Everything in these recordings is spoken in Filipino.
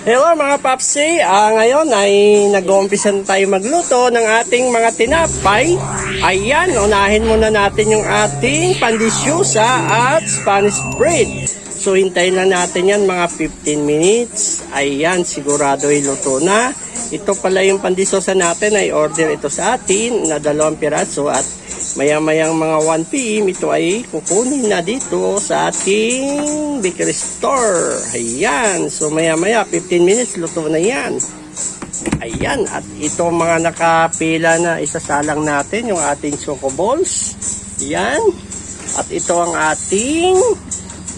Hello mga papsi, Ah, ngayon ay nag-uumpisa na tayo magluto ng ating mga tinapay. Ayan, unahin muna natin yung ating pandisyusa at Spanish bread. So hintayin lang natin yan mga 15 minutes. Ayan, sigurado ay luto na. Ito pala yung pandisyosa natin ay order ito sa atin na dalawang piraso at maya-mayang mga 1 p.m. ito ay kukunin na dito sa ating bakery store. Ayan. So maya-maya 15 minutes luto na yan. Ayan. At ito mga nakapila na isasalang natin yung ating choco balls. Ayan. At ito ang ating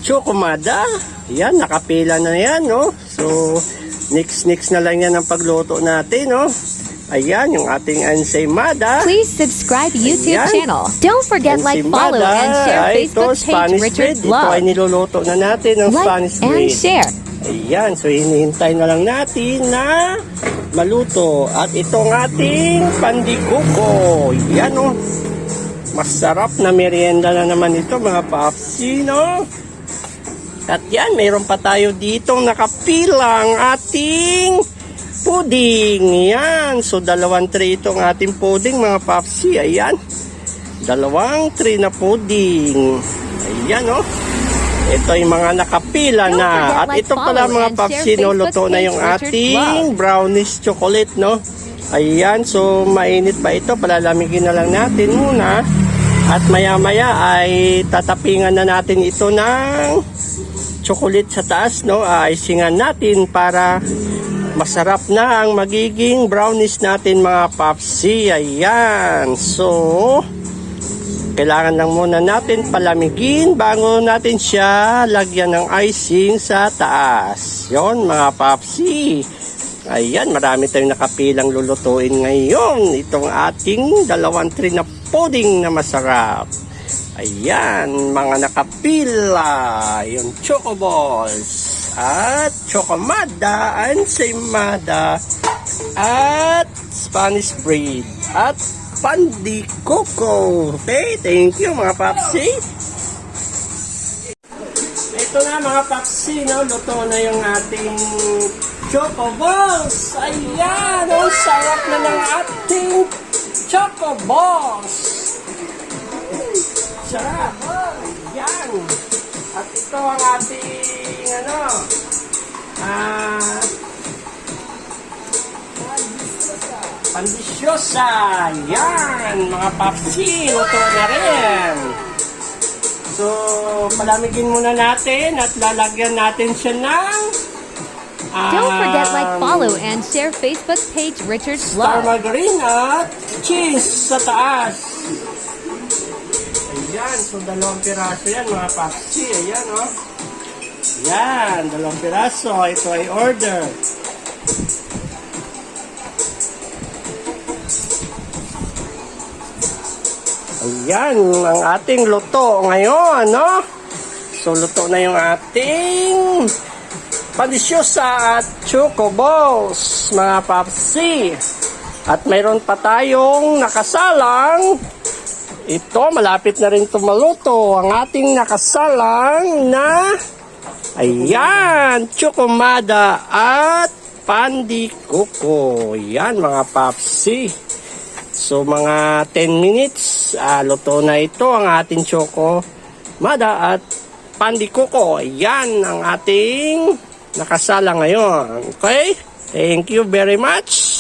chokomada. Ayan. Nakapila na yan. No? So next next na lang yan ang pagluto natin. No? Ayan. Yung ating ensaymada. Please subscribe YouTube Ayan. channel. Don't forget like, follow, and share ay, ito, Facebook page Spanish Richard bread. Ito ay Love. niluluto na natin ng Like Spanish and bread. share. Ayan, so hinihintay na lang natin na maluto. At itong ating pandikuko. Yan o. Masarap na merienda na naman ito mga papsi, no? At yan, mayroon pa tayo ditong nakapilang ating pudding. Yan. So, dalawang tray itong ating pudding, mga papsi. Ayan. Dalawang tray na pudding. Ayan, oh. Ito yung mga nakapila Don't na. At ito pala mga papsi, no, luto na yung ating brownies chocolate, no? Ayan, so mainit pa ito. Palalamigin na lang natin muna. At maya-maya ay tatapingan na natin ito ng chocolate sa taas, no? Icingan natin para masarap na ang magiging brownies natin mga papsi. Ayan. So, kailangan lang muna natin palamigin bago natin siya lagyan ng icing sa taas. Yon mga papsi. Ayan, marami tayong nakapilang lulutuin ngayon. Itong ating dalawang tray na pudding na masarap. Ayan, mga nakapila. Yung choco balls. At chocomada, ensaymada. At Spanish bread. At pandi coco. Okay, thank you mga papsi. Ito na mga papsi, no? luto na yung ating choco balls. Ayan, ang sarap na ng ating choco balls. Sarap. Ayan. At ito ang ating, ano, ah, pandisyosa. Yan, mga papsi, luto na rin. So, palamigin muna natin at lalagyan natin siya ng Don't forget like, um, follow, and share Facebook page Richard Star Love. margarine at cheese sa taas. Ayan, so dalawang piraso yan mga papsi. Ayan, oh. Yan, dalawang piraso. Ito ay order. Ayan, ang ating luto ngayon, no? So, luto na yung ating pandisyosa at choco balls, mga papsi. At mayroon pa tayong nakasalang. Ito, malapit na rin tumaluto. Ang ating nakasalang na, ayan, chokomada at pandi kuko. Yan, mga papsi. So, mga 10 minutes, ah, luto na ito ang ating choco at pandi kuko. Yan ang ating nakasala ngayon. Okay? Thank you very much.